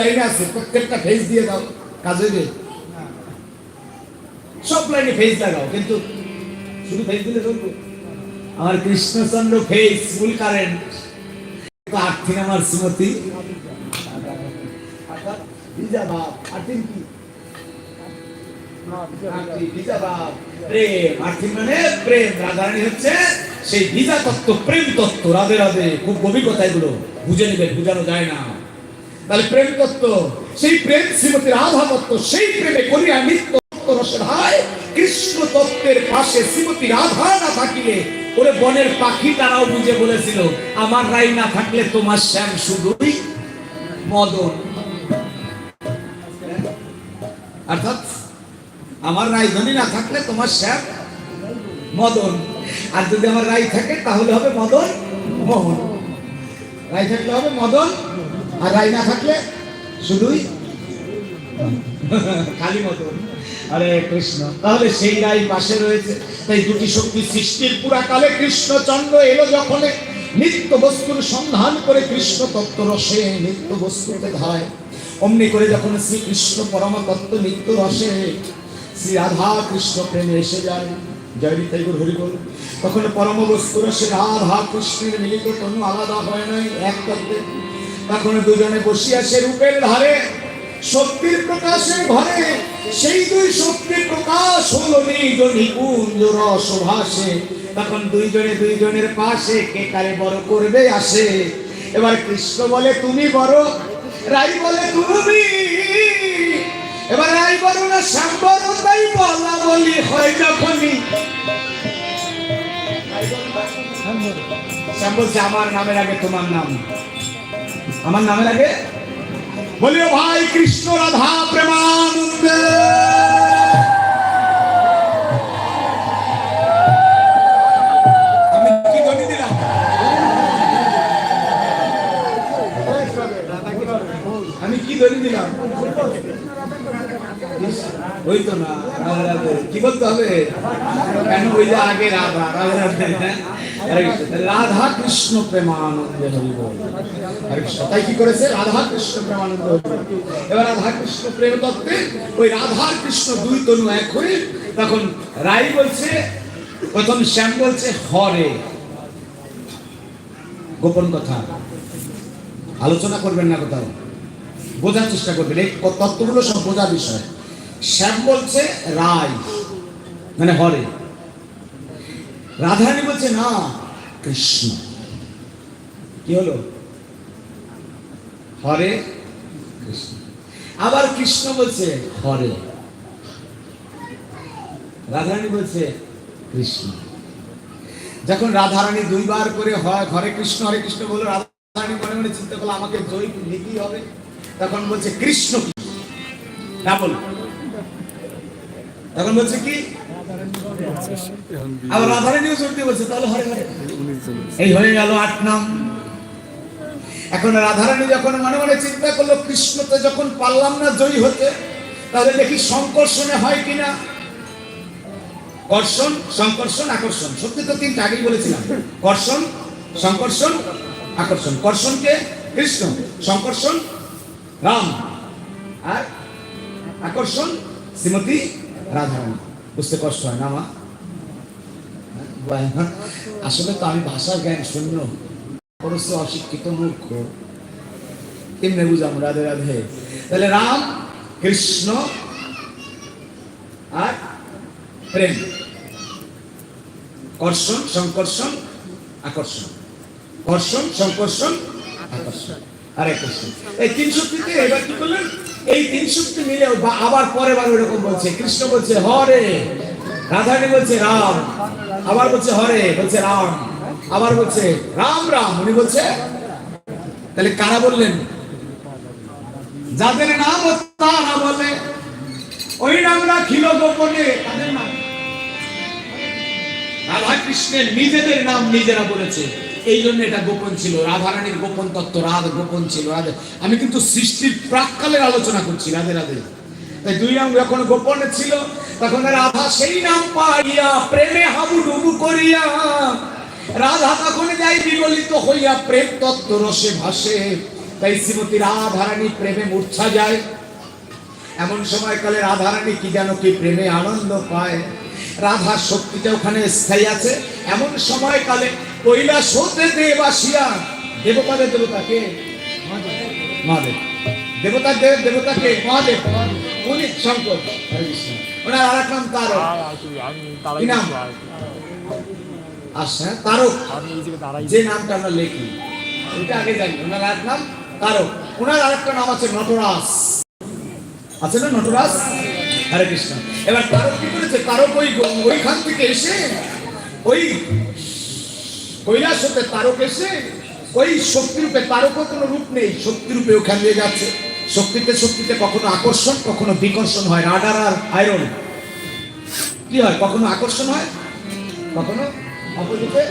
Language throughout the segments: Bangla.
লাইনে আছে, প্রত্যেকটা ফেস দিয়ে দাও সব লাইনে ফেস লাগাও, কিন্তু শুধু ফেস দিলে চলবে। আমার কৃষ্ণচন্দ্র ফেস ফুল কারেন্ট। আমার ভিজা আর্থিন কি? মানে রাধারানী হচ্ছে সেই ভিজা তত্ত্ব, প্রেম তত্ত্ব, রাধে রাধে। খুব গভীরতা এগুলো, বুঝে নেবেন বুঝানো যায় না। তাহলে প্রেম তত্ত্ব, সেই প্রেম শ্রীমতী রাধা তত্ত্ব, সেই প্রেমে করিয়া নিত্য তত্ত্ব কৃষ্ণ তত্ত্বের পাশে শ্রীমতী রাধা না থাকিলে ওরে বনের পাখি তারাও বুঝে বলেছিল, আমার রাই না থাকলে তোমার শ্যাম শুধুই মদন। অর্থাৎ, আমার রাজধানী না থাকলে তোমার শ্যাম মদন। আর যদি আমার রাই থাকে, তাহলে হবে মদন মোহন। রাই থাকলে হবে মদন আর রাই না থাকলে শুধুই খালি মদন। আরে কৃষ্ণ, তাহলে সেই রাই পাশে রয়েছে। তাই দুটি শক্তি সৃষ্টির পুরাকালে কৃষ্ণচন্দ্র এলো যখন নিত্য বস্তুর সন্ধান করে কৃষ্ণ তত্ত্ব রসে নিত্য বস্তুতে ধায়। অমনি করে যখন শ্রীকৃষ্ণ পরম তত্ত্ব নিত্য রসে শ্রী রাধা কৃষ্ণ প্রেমে এসে যায়। জয় নিতাই গুরু হরি বল। তখন পরম বস্তু রসে রাধা কৃষ্ণের মিলিত কোনো আলাদা হয় নাই, এক তত্ত্বে। তখন দুজনে বসিয়া সে রূপের ধারে। শক্তির প্রকাশের ঘরে, সেই দুই শক্তির প্রকাশ হলো নিজ নিকুঞ্জ রসভাসে তখন দুইজনে দুইজনের পাশে কে কারে বড় করবে আসে। এবার কৃষ্ণ বলে, তুমি বড়। রাই বলে, তুমি। এবার রাই বড় না বড় তাই বলা বলি হয় যখনই। শ্যাম বলছে আমার নামের আগে তোমার নাম। আমার নামের আগে বলিও ভাই, কৃষ্ণ রাধা প্রেমানন্দে। আমি কি ধ্বনি দিলাম? তো না কি বলতে হবে? কেন ওই যে আগে রাধা রাধা রাধে, কৃষ্ণ। প্রেমানন্দে হরি বল। হরে কৃষ্ণ। তাই কি করেছে? রাধা কৃষ্ণ প্রেমানন্দ এবার রাধা কৃষ্ণ প্রেম তত্ত্বে ওই রাধা কৃষ্ণ দুই তনু এক হয়ে তখন রাই বলছে প্রথম শ্যাম বলছে হরে। গোপন কথা। আলোচনা করবেন না কোথাও। বোঝার চেষ্টা করবেন এই তত্ত্বগুলো সব বোঝার বিষয়। শ্যাম বলছে রায় মানে হরে। রাধারানী বলছে, না, কৃষ্ণ। কি হলো? হরে কৃষ্ণ। আবার কৃষ্ণ বলছে, হরে। রাধারানী বলছে, কৃষ্ণ। যখন রাধারানী দুইবার করে হয়, হরে কৃষ্ণ হরে কৃষ্ণ, বলে রাধারানী মনে মনে চিন্তা করল, আমাকে জয় নিতেই হবে। তখন বলছে, কৃষ্ণ কি? তখন বলছে কি? আবার রাধারানীও চলতে বলছে, তাহলে হরে এই হয়ে গেল আট নাম। এখন রাধারানী যখন মনে মনে চিন্তা করল, কৃষ্ণতে যখন পারলাম না জয়ী হতে, তাহলে দেখি সংকর্ষণে হয় কিনা। কর্ষণ, সংকর্ষণ, আকর্ষণ। সত্যি তো তিনটা, আগেই বলেছিলাম। কর্ষণ, সংকর্ষণ, আকর্ষণ। কর্ষণকে কৃষ্ণ। সংকর্ষণ, রাম। আর আকর্ষণ, শ্রীমতী রাধারানী। বুঝতে কষ্ট হয় না মা? আসলে তো আমি ভাষার জ্ঞান শূন্য। পরস্ত অশিক্ষিত মূর্খ। কেমনে বুঝাম রাধে রাধে? তাহলে রাম, কৃষ্ণ আর প্রেম। কর্ষণ, সংকর্ষণ, আকর্ষণ। কর্ষণ, সংকর্ষণ, আকর্ষণ। আর আকর্ষণ। এই তিন শক্তিতে এবার কি করলেন? এই তিন শক্তি মিলে বা- আবার পরে বার ওরকম বলছে। কৃষ্ণ বলছে, হরে। রাধারানী বলছে, রাম। আবার বলছে, হরে। বলছে, রাম। আবার বলছে, রাম রাম। উনি বলছে, তাহলে কারা বললেন? যাদের নাম তারা বলে ওই নাম রাখিল গোপনে। তাদের নাম। রাধা কৃষ্ণের নিজেদের নাম নিজেরা বলেছে। এই জন্য এটা গোপন ছিল। রাধারানীর গোপন তত্ত্ব, রাধ গোপন ছিল। রাধে, আমি কিন্তু সৃষ্টির প্রাককালের আলোচনা করছি, রাধে রাধে। তাই দুই নাম যখন গোপনে ছিল, তখন রাধা সেই নাম পাইয়া প্রেমে হাবু ডুবু করিয়া, রাধা তখন যাই বিগলিত হইয়া প্রেম তত্ত্ব রসে ভাসে। তাই শ্রীমতী রাধারানী প্রেমে মূর্ছা যায়। এমন সময়কালে রাধারানী কি যেন কি প্রেমে আনন্দ পায়। রাধার শক্তিটা ওখানে স্থায়ী আছে। এমন সময়কালে কৈলাস হতে দেব আসিয়া দেবতাদের দেবতাকে মহাদেব দেবতার দেব দেবতাকে মহাদেব উনি শঙ্কর ওনার আর এক নাম তারক কি নাম? হ্যাঁ, তারক। যে নামটা আমরা লিখি ওইটা আগে জানি। ওনার এক নাম তারক। ওনার আর একটা নাম আছে নটরাজ। আছে না নটরাজ? হরে কৃষ্ণ। এবার তারক কি করেছে? তারক ওই ওইখান থেকে এসে ওই কৈলাস হতে তারক এসে, ওই শক্তিরূপে তারকও কোনো রূপ নেই, শক্তিরূপে ওখান দিয়ে যাচ্ছে। শক্তিতে শক্তিতে কখনো আকর্ষণ, কখনো বিকর্ষণ হয়। রাডার আর আয়রন। কি হয়, কখনো আকর্ষণ হয়? কখনো? অপোজিটে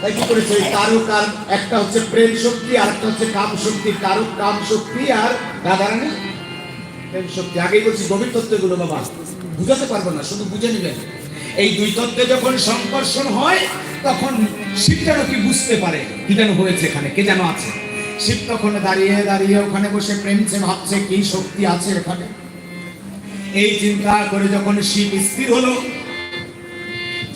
তাই কি করেছে? ওই তারক আর একটা হচ্ছে প্রেম শক্তি, আর একটা হচ্ছে কাম শক্তি। তারক, কাম শক্তি আর রাধারানী প্রেম শক্তি। আগেই বলছি, গভীর তত্ত্বগুলো বাবা। বুঝাতে পারব না, শুধু বুঝে নেবেন এই দুই তত্ত্বে যখন সংকর্ষণ হয়, তখন শিব যেন কি বুঝতে পারে কি যেন হয়েছে এখানে, কে যেন আছে। শিব তখন দাঁড়িয়ে দাঁড়িয়ে ওখানে বসে প্রেমছে ভাবছে কি শক্তি আছে এখানে। এই চিন্তা করে যখন শিব স্থির হলো,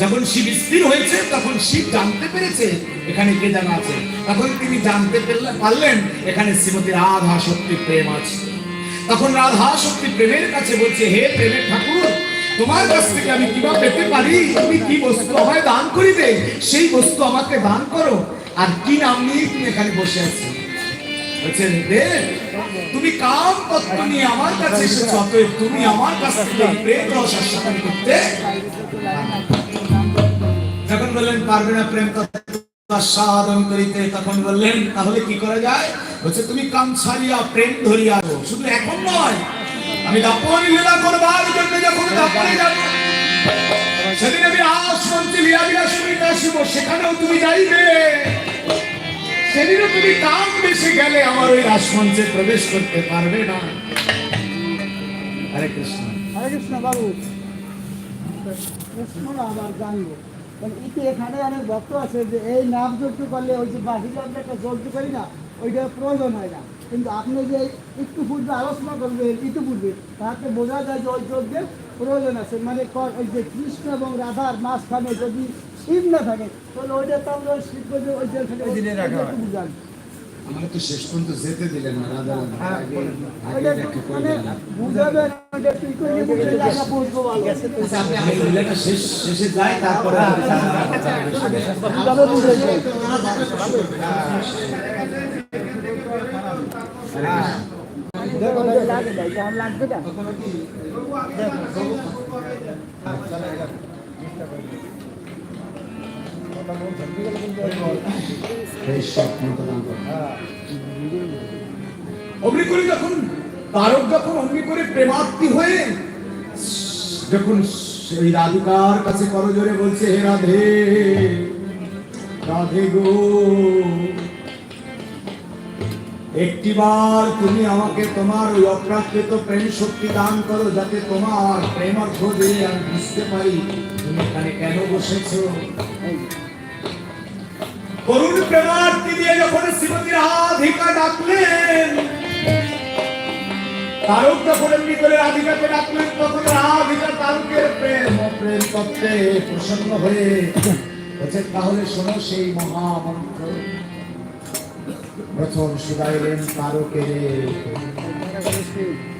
যখন শিব স্থির হয়েছে, তখন শিব জানতে পেরেছে এখানে কে জানা আছে। তখন তিনি জানতে পারলেন, এখানে শ্রীমতী রাধা শক্তি প্রেম আছে। তখন রাধা শক্তি প্রেমের কাছে বলছে, হে প্রেমের ঠাকুর তোমার কাছ থেকে আমি কিবা পেতে পারি? তুমি কি বস্তু আমায় দান করিবে? সেই বস্তু আমাকে দান করো। আর কি নাম নিয়ে তুমি এখানে বসে আছো? বলছেন তুমি কাম তত্ত্ব নিয়ে আমার কাছে এসেছ, অতএব তুমি আমার কাছ থেকে প্রেম রস আস্বাদন করতে যখন বললেন, পারবে না প্রেম সাধন করিতে? তখন বললেন, তাহলে কি করা যায়? বলছে, তুমি কাম ছাড়িয়া, প্রেম ধরিয়া শুধু এখন নয় আমি দাপন লীলা করবার জন্য যখন দাপনে যাব সেদিন আমি আসমন্ত্রী লীলা বিলাস আসিব, সেখানেও তুমি যাইবে। সেদিনও তুমি কাম বেশি গেলে আমার ওই রাসমঞ্চে প্রবেশ করতে পারবে না। হরে কৃষ্ণ। হরে কৃষ্ণ বাবু। কৃষ্ণ আবার জানব ইতি এখানে অনেক ভক্ত আছে যে এই নাম যুক্ত করলে ওই যে বাহিরে আমরা একটা যজ্ঞ করি না ওইটা প্রয়োজন হয় না। কিন্তু আপনি যে একটু পূর্বে আলোচনা করবেন ইতিপূর্বে তাতে বোঝা যায় যে ওই যজ্ঞের প্রয়োজন আছে মানে ওই যে কৃষ্ণ এবং রাধার মাঝখানে যদি শিব না থাকে তাহলে ওইটা তো আমরা শিব করে ওই বুঝান আমার তো শেষ পর্যন্ত যেতে দিলেন না রাধা মানে বুঝাবেন ওইটা করে আচ্ছা, শেষ শেষে তারপরে বুঝাবে দেখো লাগে না কেমন লাগবে না অমনি করে যখন তারক যখন অমনি করে প্রেমাত্মী হয়ে যখন সেই রাধিকার কাছে করজোরে বলছে, হে রাধে রাধে গো। একটিবার তুমি আমাকে তোমার ওই অপ্রাকৃত প্রেম শক্তি দান করো যাতে তোমার প্রেম অর্থ দিয়ে আমি বুঝতে পারি। তুমি এখানে কেন বসেছো? করুণ প্রেমার্থী দিয়ে যখন শ্রীমতী রাধিকা ডাকলেন, তারক যখন এমনি করে রাধিকাকে ডাকলেন, তখন রাধিকা তারকের প্রেম প্রেম তত্ত্বে প্রসন্ন হয়ে বলছে, তাহলে শোনো সেই মহামন্ত্র। প্রথম শুধাইলেন তারকের।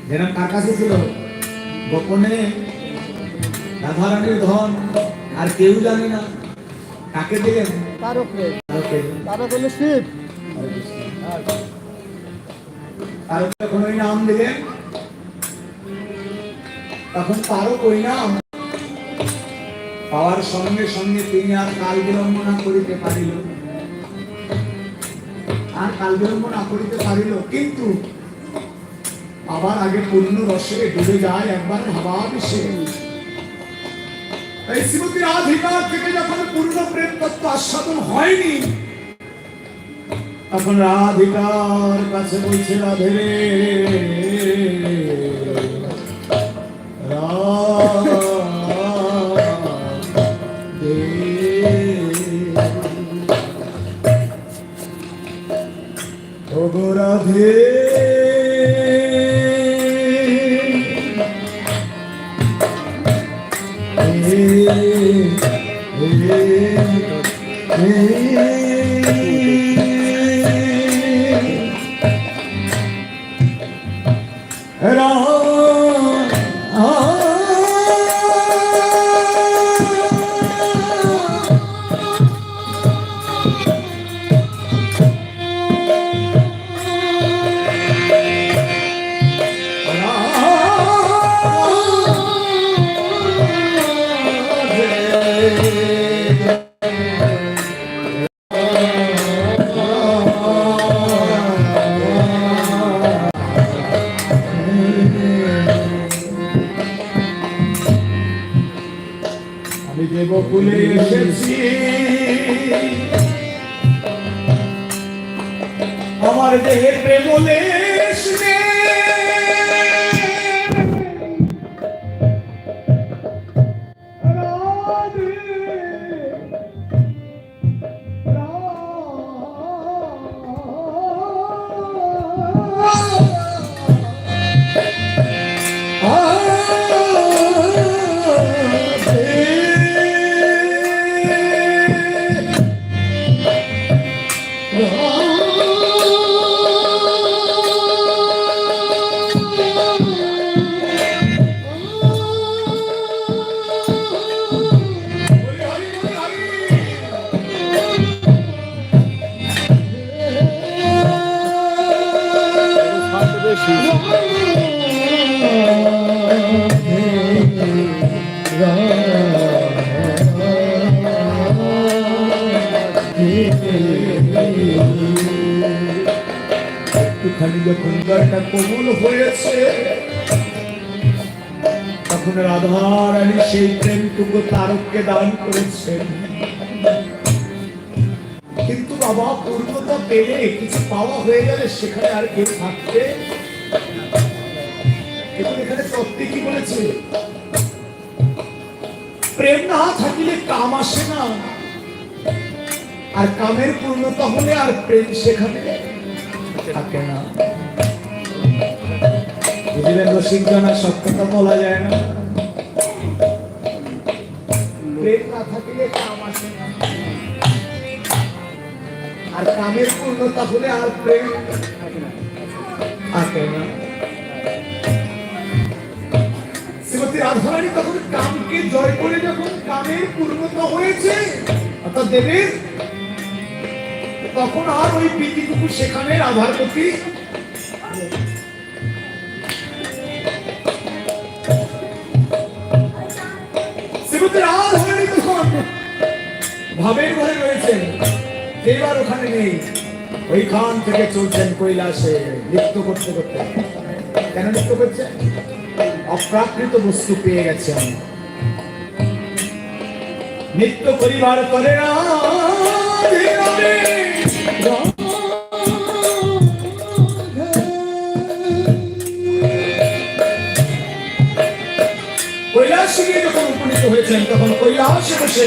যেরকম কার কাছে ছিল গোপনে রাধারানীর ধন আর কেউ জানে না কাকে দিলেন। তারকের। তারক হলো শিব। নাম দিলেন তখন তারক ওই নাম পাওয়ার সঙ্গে সঙ্গে তিনি আর কাল বিলম্ব না। করিতে পারিল আর কাল বিলম্ব না করিতে পারিল কিন্তু আবার আগে পূর্ণ রসে ডুবে যায় একবার ভাবাবিষে এই শ্রীমতী রাধিকার থেকে যখন পূর্ণ প্রেম তত্ত্ব আস্বাদন হয়নি তখন রাধিকার কাছে বলছে রাধে রে আমি একটুখানি কোমল হয়েছে। তখন রাধারানী সেই প্রেমটুকু তারককে দান করেছেন। কিন্তু বাবা, পূর্ণতা পেলে কিছু পাওয়া হয়ে গেলে সেখানে আর কেউ থাকবে? এখন এখানে প্রত্যেক বলেছে? প্রেম না থাকিলে কাম আসে না। আর কামের পূর্ণতা হলে আর প্রেম সেখানে থাকে না। বুঝলেন রসিকজনা সত্যতা বলা যায় না। প্রেম না থাকিলে কাম আসে না। আর কামের পূর্ণতা হলে আর প্রেম থাকে না। শ্রীমতী রাধারানী তখন কামকে জয় করে যখন কামের পূর্ণতা হয়েছে অর্থাৎ দেবের তখন আর ওই প্রীতিটুকু সেখানে রাধার প্রতি ভাবের ঘরে রয়েছেন। এবার ওখানে নেই। ওইখান থেকে চলছেন কৈলাসে নৃত্য করতে করতে। কেন নৃত্য করছে অপ্রাকৃত বস্তু পেয়ে গেছেন। নিত্য পরিবার করে রাধে কৈলাসে গিয়ে যখন উপনীত হয়েছেন, তখন কৈলাসে বসে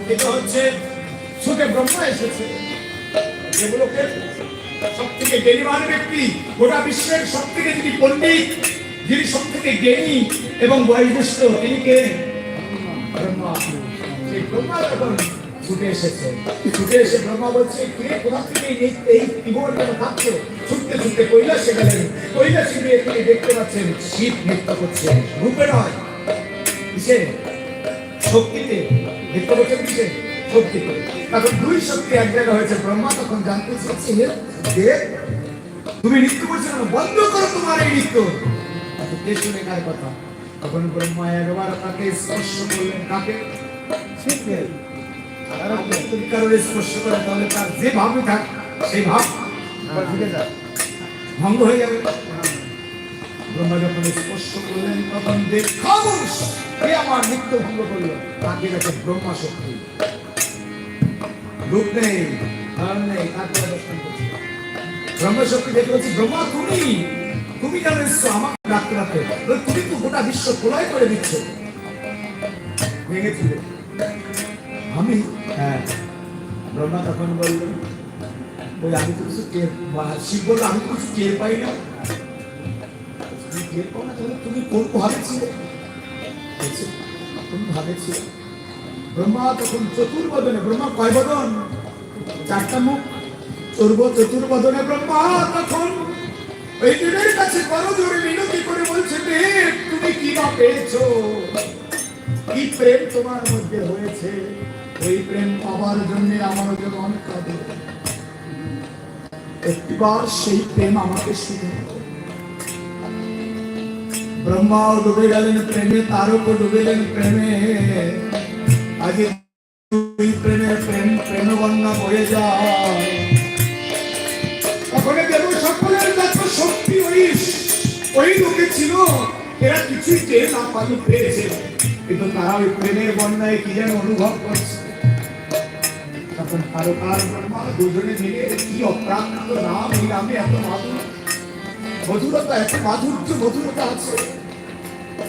অঙ্কিত হচ্ছে সুখে ব্রহ্মা এসেছে। দেবলোকের সব থেকে ব্যক্তি, গোটা বিশ্বের সব থেকে যিনি পণ্ডিত, যিনি সব থেকে জ্ঞানী এবং বয়োজ্যেষ্ঠ, তিনি কে? সেই ব্রহ্মা ছুটে এসেছে। ছুটে এসে ব্রহ্মা বলছে, কে? কোথা থেকে এই এই কিবোর্ড কেন ছুটতে ছুটতে তিনি দেখতে পাচ্ছেন, শিব নৃত্য করছে। রূপে নয় কিসে শক্তিতে। কিসে শক্তিতে তখন দুই শক্তি এক জায়গা হয়েছে ব্রহ্মা তখন জানতে হে দেব তুমি নৃত্য করছ না বন্ধ করো তোমার এই নৃত্য কে শুনে কার কথা তখন ব্রহ্মা একবার তাকে স্পর্শ করলেন কাকে কারোর স্পর্শ করে তাহলে তার যে ভাবে থাক সেই ভাব ভঙ্গ হয়ে যাবে। ব্রহ্মা যখন স্পর্শ করলেন তখন কে আমার নিত্য ভঙ্গ করল। তাকে ব্রহ্মা শক্তি রূপ নেই ধারণ নেই দর্শন করছে। ব্রহ্মা, তুমি? তুমি এসছো? আমার ডাকতে ডাকতে। তুমি তো গোটা বিশ্ব প্রলয় করে দিচ্ছ। ভেঙেছিলে। আমি হ্যাঁ ব্রহ্মা তখন বললেন ওই আমি তো কিছু টের শিব বলল, আমি কিছু টের পাই না। তুমি না চতুর্বদনে, ব্রহ্মা তখন কাছে জোরে মিনতি করে বলছে, দেব, তুমি কি বা পেয়েছ? কি প্রেম তোমার মধ্যে হয়েছে? ওই প্রেম পাওয়ার জন্য আমার জীবন কাঁদে। একটিবার সেই প্রেম আমাকে শুনে ডুবে গেলেন প্রেমে তারকও ডুবে গেলেন প্রেমে। আগে দুই প্রেমে প্রেম প্রেম বন্যা বয়ে যায়। দেব সকলের কাছে শক্তি ওই ওই লোকে ছিল, এরা কিছুই টের না পানি পেয়েছে। কিন্তু তারা ওই প্রেমের বন্যায় কি যেন অনুভব করছে। তখন তারকার ব্রহ্মা দুজনে মিলে কি অপ্রাকৃত নাম এই নামে এত মাধুর মধুরতা এত মাধুর্য মধুরতা আছে।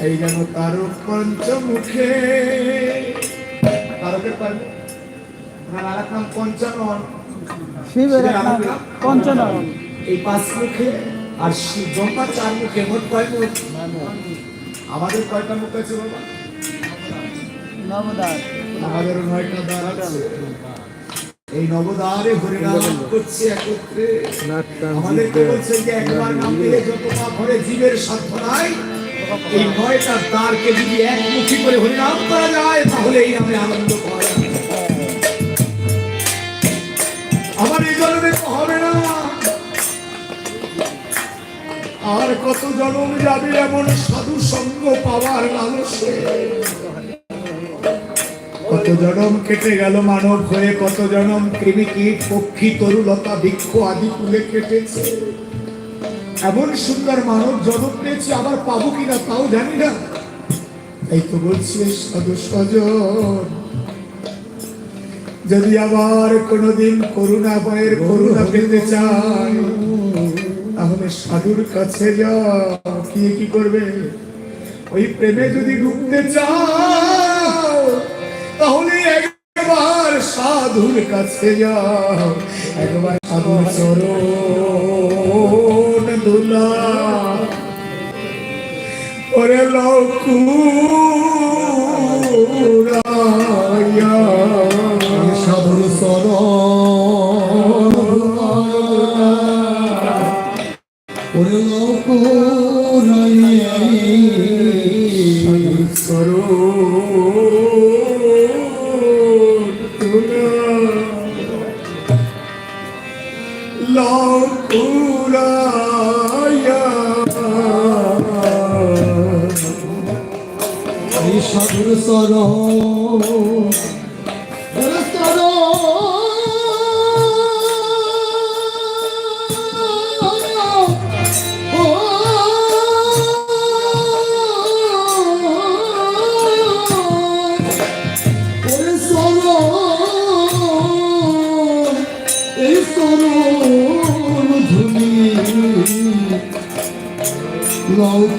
এই যেন তারক পঞ্চমুখে তারকের পারবে আর আর এক নাম পঞ্চানন। শিবের এই পাঁচ মুখে আর শিব ব্রহ্মা চার মুখে মোট কয় মুখ? আমাদের কয়টা মুখ আছে বাবা? আমাদের নয়টা দ্বার আছে। এই নবদ্বারে হরিনাম করছে একত্রে। আমাদেরকে বলছেন যে একবার নাম দিলে যত পাপ হরে জীবের এই নয়টা দ্বারকে যদি একমুখী করে হরিনাম করা যায় তাহলে এই নামে আনন্দ যায় আমার এই জন্মে তো হবে না। আর কত জন্ম যাবে এমন সাধু সঙ্গ পাওয়ার লালসে? কত জনম কেটে গেল মানব হয়ে কত জনম কৃমি কীট, পক্ষী তরুলতা বৃক্ষ আদি তুলে কেটেছে। এমন সুন্দর মানব জনম পেয়েছি, আবার পাবো কিনা তাও জানি না। এই তো বলছি সাধু যদি আবার কোনোদিন করুণা বয়ের করুণা পেতে চাই তাহলে সাধুর কাছে যাও। কি করবে? ওই প্রেমে যদি ডুবতে চাও সাধুর কাছে যাও। একবার সাধুর চরণ দুলা ওরে লকুরায়া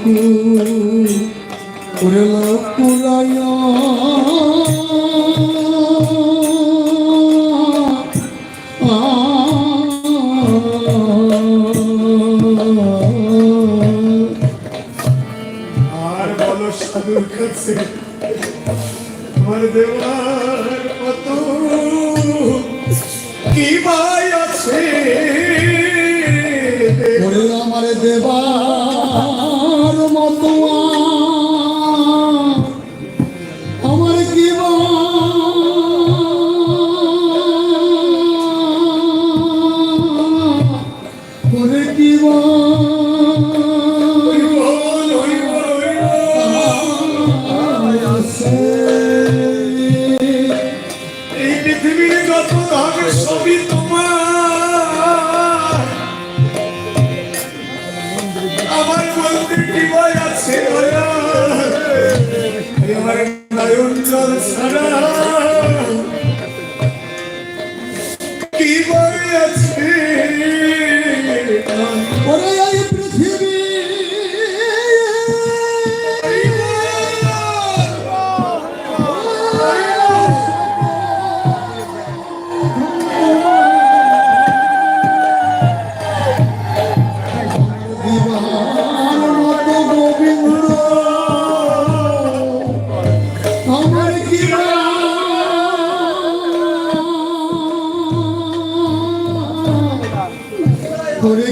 লাউকু করে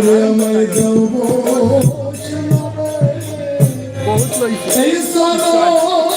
দেব বহুত লইছে এই সরো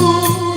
mundo